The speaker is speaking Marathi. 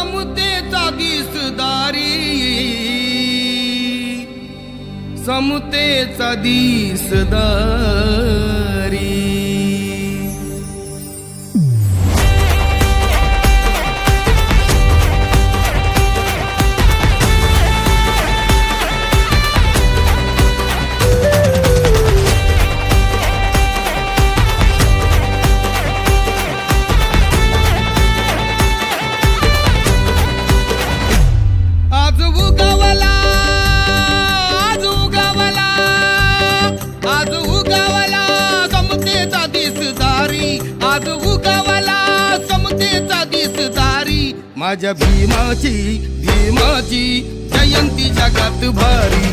समतेचा दिसदारी। समतेचा दिसदारी। आज उगावाला समतेचा दिसदारी माझ्या माझ्या भीमाची भीमाची जयंती जगात भारी.